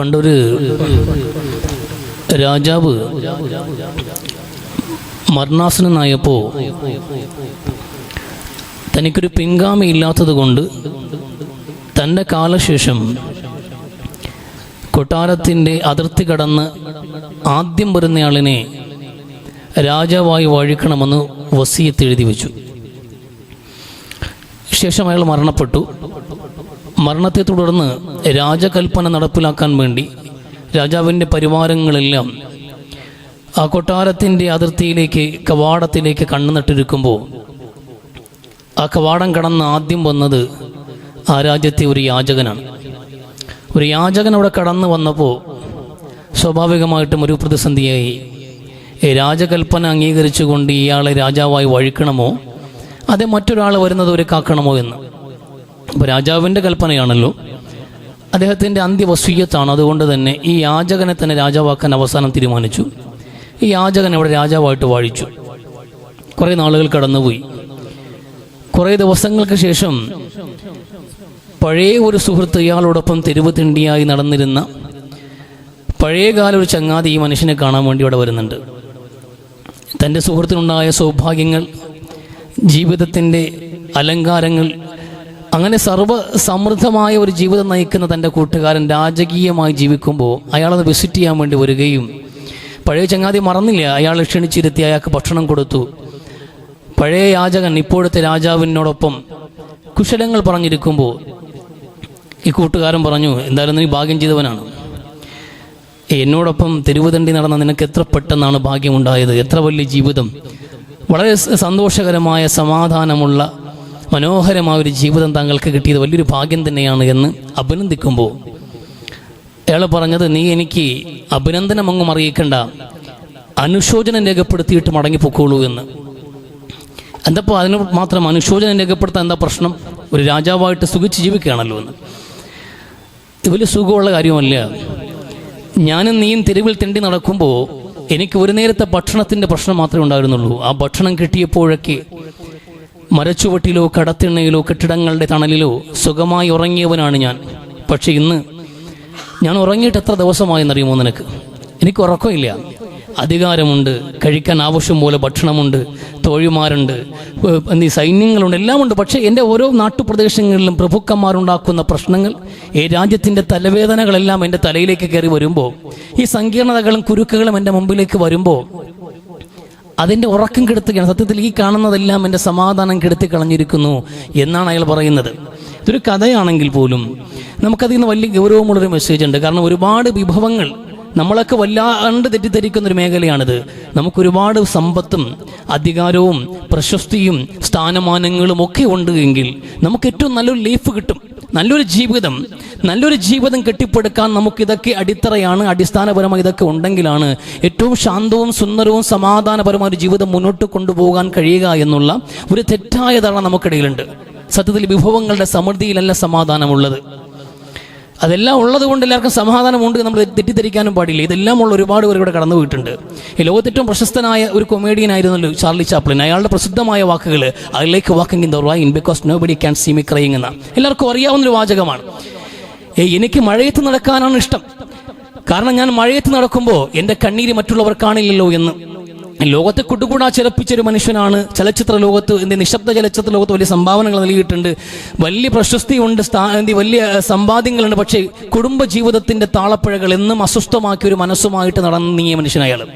പണ്ടൊരു രാജാവ് മരണാസനായപ്പോൾ തനിക്കൊരു പിൻഗാമി ഇല്ലാത്തത് കൊണ്ട് തന്റെ കാലശേഷം കൊട്ടാരത്തിന്റെ അതിർത്തി കടന്ന് ആദ്യം വരുന്നയാളിനെ രാജാവായി വഴിക്കണമെന്ന് വസീയത്ത് എഴുതി വെച്ചു. ശേഷം അയാൾ മരണപ്പെട്ടു. മരണത്തെ തുടർന്ന് രാജകൽപ്പന നടപ്പിലാക്കാൻ വേണ്ടി രാജാവിന്റെ പരിവാരങ്ങളെല്ലാം ആ കൊട്ടാരത്തിന്റെ അതിർത്തിയിലേക്ക് കവാടത്തിലേക്ക് കണ്ണു നട്ടിരിക്കുമ്പോൾ ആ കവാടം കടന്ന് ആദ്യം വന്നത് ആ രാജ്യത്തെ ഒരു യാചകനാണ്. ഒരു യാചകൻ അവിടെ കടന്നു വന്നപ്പോൾ സ്വാഭാവികമായിട്ടും ഒരു പ്രതിസന്ധിയായി. രാജകൽപ്പന അംഗീകരിച്ചുകൊണ്ട് ഇയാളെ രാജാവായി വഴിക്കണമോ? അതെ മറ്റൊരാൾ വരുന്നത് ഒരു കാക്കണമോ എന്ന്. അപ്പോൾ രാജാവിന്റെ കൽപ്പനയാണല്ലോ. അദ്ദേഹത്തിന്റെ അന്ത്യവസീയത്താണ്. അതുകൊണ്ട് തന്നെ ഈ യാചകനെ തന്നെ രാജാവാക്കാൻ അവസാനം തീരുമാനിച്ചു. ഈ യാചകൻ അവിടെ രാജാവായിട്ട് വാഴിച്ചു. കുറേ നാളുകൾ കടന്നുപോയി. കുറേ ദിവസങ്ങൾക്ക് ശേഷം പഴയ ഒരു സുഹൃത്ത് ഇയാളോടൊപ്പം തെരുവ് തിണ്ടിയായി നടന്നിരുന്ന പഴയകാല ഒരു ചങ്ങാതി ഈ മനുഷ്യനെ കാണാൻ വേണ്ടി ഇവിടെ വരുന്നുണ്ട്. തന്റെ സുഹൃത്തിനുണ്ടായ സൗഭാഗ്യങ്ങൾ ജീവിതത്തിന്റെ അലങ്കാരങ്ങൾ അങ്ങനെ സർവ സമൃദ്ധമായ ഒരു ജീവിതം നയിക്കുന്ന തന്റെ കൂട്ടുകാരൻ രാജകീയമായി ജീവിക്കുമ്പോൾ അയാളത് വിസിറ്റ് ചെയ്യാൻ വേണ്ടി വരികയും പഴയ ചങ്ങാതി മറന്നില്ല? അയാൾ ക്ഷണിച്ചിരുത്തി അയാൾക്ക് ഭക്ഷണം കൊടുത്തു. പഴയ യാചകൻ ഇപ്പോഴത്തെ രാജാവിനോടൊപ്പം കുശലങ്ങൾ പറഞ്ഞിരിക്കുമ്പോൾ ഈ കൂട്ടുകാരൻ പറഞ്ഞു എന്തായാലും നീ ഭാഗ്യം ചെയ്തവനാണ്. എന്നോടൊപ്പം തെരുവുതണ്ടി നടന്ന നിനക്ക് എത്ര പെട്ടെന്നാണ് ഭാഗ്യമുണ്ടായത്? എത്ര വലിയ ജീവിതം? വളരെ സന്തോഷകരമായ സമാധാനമുള്ള മനോഹരമായ ഒരു ജീവിതം താങ്കൾക്ക് കിട്ടിയത് വലിയൊരു ഭാഗ്യം തന്നെയാണ് എന്ന് അഭിനന്ദിക്കുമ്പോൾ അയാൾ പറഞ്ഞത് നീ എനിക്ക് അഭിനന്ദനം അങ്ങും അറിയിക്കേണ്ട. അനുശോചനം രേഖപ്പെടുത്തിയിട്ട് മടങ്ങിപ്പോക്കോളൂ എന്ന്. എന്തപ്പോൾ അതിന് മാത്രം അനുശോചനം രേഖപ്പെടുത്താൻ എന്താ പ്രശ്നം? ഒരു രാജാവായിട്ട് സുഖിച്ച് ജീവിക്കുകയാണല്ലോ എന്ന്. ഇത് വലിയ സുഖമുള്ള കാര്യമല്ല. ഞാനും നീയും തെരുവിൽ തെണ്ടി നടക്കുമ്പോൾ എനിക്ക് ഒരു നേരത്തെ ഭക്ഷണത്തിന്റെ പ്രശ്നം മാത്രമേ ഉണ്ടായിരുന്നുള്ളൂ. ആ ഭക്ഷണം കിട്ടിയപ്പോഴൊക്കെ മരച്ചുവട്ടിലോ കടത്തിണ്ണയിലോ കെട്ടിടങ്ങളുടെ തണലിലോ സുഖമായി ഉറങ്ങിയവനാണ് ഞാൻ. പക്ഷേ ഇന്ന് ഞാൻ ഉറങ്ങിയിട്ട് എത്ര ദിവസമായെന്നറിയുമോ നിനക്ക്? എനിക്ക് ഉറക്കമില്ല. അധികാരമുണ്ട് കഴിക്കാൻ ആവശ്യം പോലെ ഭക്ഷണമുണ്ട് തോഴിമാരുണ്ട് എന്നീ സൈന്യങ്ങളുണ്ട് എല്ലാമുണ്ട്. പക്ഷേ എന്റെ ഓരോ നാട്ടുപ്രദേശങ്ങളിലും പ്രഭുക്കന്മാരുണ്ടാക്കുന്ന പ്രശ്നങ്ങൾ ഈ രാജ്യത്തിന്റെ തലവേദനകളെല്ലാം എന്റെ തലയിലേക്ക് കയറി വരുമ്പോൾ ഈ സങ്കീർണതകളും കുരുക്കുകളും എന്റെ മുമ്പിലേക്ക് വരുമ്പോൾ അതിന്റെ ഉറക്കം കെടുത്തുകയാണ്. സത്യത്തിൽ ഈ കാണുന്നതെല്ലാം എന്റെ സമാധാനം കെടുത്തി കളഞ്ഞിരിക്കുന്നു എന്നാണ് അയാൾ പറയുന്നത്. ഇതൊരു കഥയാണെങ്കിൽ പോലും നമുക്കതിൽ നിന്ന് വലിയ ഗൗരവമുള്ളൊരു മെസ്സേജ് ഉണ്ട്. കാരണം ഒരുപാട് വിഭവങ്ങൾ നമ്മളൊക്കെ വല്ലാണ്ട് തെറ്റിദ്ധരിക്കുന്ന ഒരു മേഖലയാണിത്. നമുക്കൊരുപാട് സമ്പത്തും അധികാരവും പ്രശസ്തിയും സ്ഥാനമാനങ്ങളും ഒക്കെ ഉണ്ട് എങ്കിൽ നമുക്ക് ഏറ്റവും നല്ലൊരു ലൈഫ് കിട്ടും. നല്ലൊരു ജീവിതം. നല്ലൊരു ജീവിതം കെട്ടിപ്പടുക്കാൻ നമുക്കിതൊക്കെ അടിത്തറയാണ് അടിസ്ഥാനപരമായി ഇതൊക്കെ ഉണ്ടെങ്കിലാണ് ഏറ്റവും ശാന്തവും സുന്ദരവും സമാധാനപരമായ ഒരു ജീവിതം മുന്നോട്ട് കൊണ്ടുപോകാൻ കഴിയുക എന്നുള്ള ഒരു തെറ്റായ ധാരണ നമുക്കിടയിലുണ്ട്. സത്യത്തിൽ വിഭവങ്ങളുടെ സമൃദ്ധിയിലല്ല സമാധാനമുള്ളത്. അതെല്ലാം ഉള്ളത് കൊണ്ട് എല്ലാവർക്കും സമാധാനമുണ്ട് നമ്മൾ തെറ്റിദ്ധരിക്കാനും പാടില്ല. ഇതെല്ലാം ഉള്ള ഒരുപാട് പേർ ഇവിടെ കടന്നു പോയിട്ടുണ്ട്. ഈ ലോകത്ത് ഏറ്റവും പ്രശസ്തനായ ഒരു കൊമേഡിയൻ ആയിരുന്നല്ലോ ചാർലി ചാപ്ലിൻ. അയാളുടെ പ്രസിദ്ധമായ വാക്കുകൾ I like walking in the rain because nobody can see me crying എന്ന എല്ലാവർക്കും അറിയാവുന്ന ഒരു വാചകമാണ്. എനിക്ക് മഴയത്ത് നടക്കാനാണ് ഇഷ്ടം. കാരണം ഞാൻ മഴയത്ത് നടക്കുമ്പോൾ എന്റെ കണ്ണീര് മറ്റുള്ളവർ കാണില്ലല്ലോ എന്ന്. ലോകത്തെ കുട്ടുകൂടാ ചിലപ്പിച്ചൊരു മനുഷ്യനാണ്. ചലച്ചിത്ര ലോകത്ത് എന്ത് നിശബ്ദ ചലച്ചിത്ര ലോകത്ത് വലിയ സംഭാവനകൾ നൽകിയിട്ടുണ്ട്. വലിയ പ്രശസ്തിയുണ്ട് എന്ത് വലിയ സമ്പാദ്യങ്ങളുണ്ട്. പക്ഷേ കുടുംബ ജീവിതത്തിന്റെ താളപ്പഴകൾ എന്നും അസ്വസ്ഥമാക്കിയ ഒരു മനസ്സുമായിട്ട് നടന്നു നീങ്ങിയ മനുഷ്യൻ അയാൾ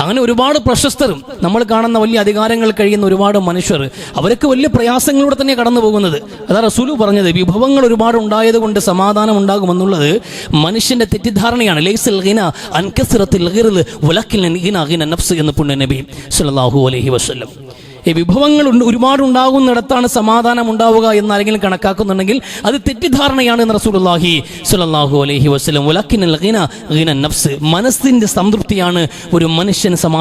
അങ്ങനെ ഒരുപാട് പ്രശസ്തരും നമ്മൾ കാണുന്ന വലിയ അധികാരങ്ങൾ കഴിയുന്ന ഒരുപാട് മനുഷ്യർ അവരൊക്കെ വലിയ പ്രയാസങ്ങളിലൂടെ തന്നെ കടന്നു പോകുന്നത്. അതാ റസൂലു പറഞ്ഞത് വിഭവങ്ങൾ ഒരുപാട് ഉണ്ടായത് കൊണ്ട് സമാധാനം ഉണ്ടാകുമെന്നുള്ളത് മനുഷ്യന്റെ തെറ്റിദ്ധാരണയാണ്. ലൈസൽ ഗിന ഗിന നഫ്സ് എന്ന് പുണ്യ നബി സല്ലല്ലാഹു അലൈഹി വസല്ലം. ഈ വിഭവങ്ങൾ ഉണ്ട് ഒരുപാട് ഉണ്ടാകുന്നിടത്താണ് സമാധാനം ഉണ്ടാവുക എന്ന് ആരെങ്കിലും കണക്കാക്കുന്നുണ്ടെങ്കിൽ അത് തെറ്റിദ്ധാരണയാണ് എന്ന് റസൂലുള്ളാഹി സ്വല്ലല്ലാഹു അലൈഹി വസല്ലം. വലക്കിനൽ ഗിന നഫ്സ്. മനസ്സിന്റെ സംതൃപ്തിയാണ് ഒരു മനുഷ്യന് സമാധാനം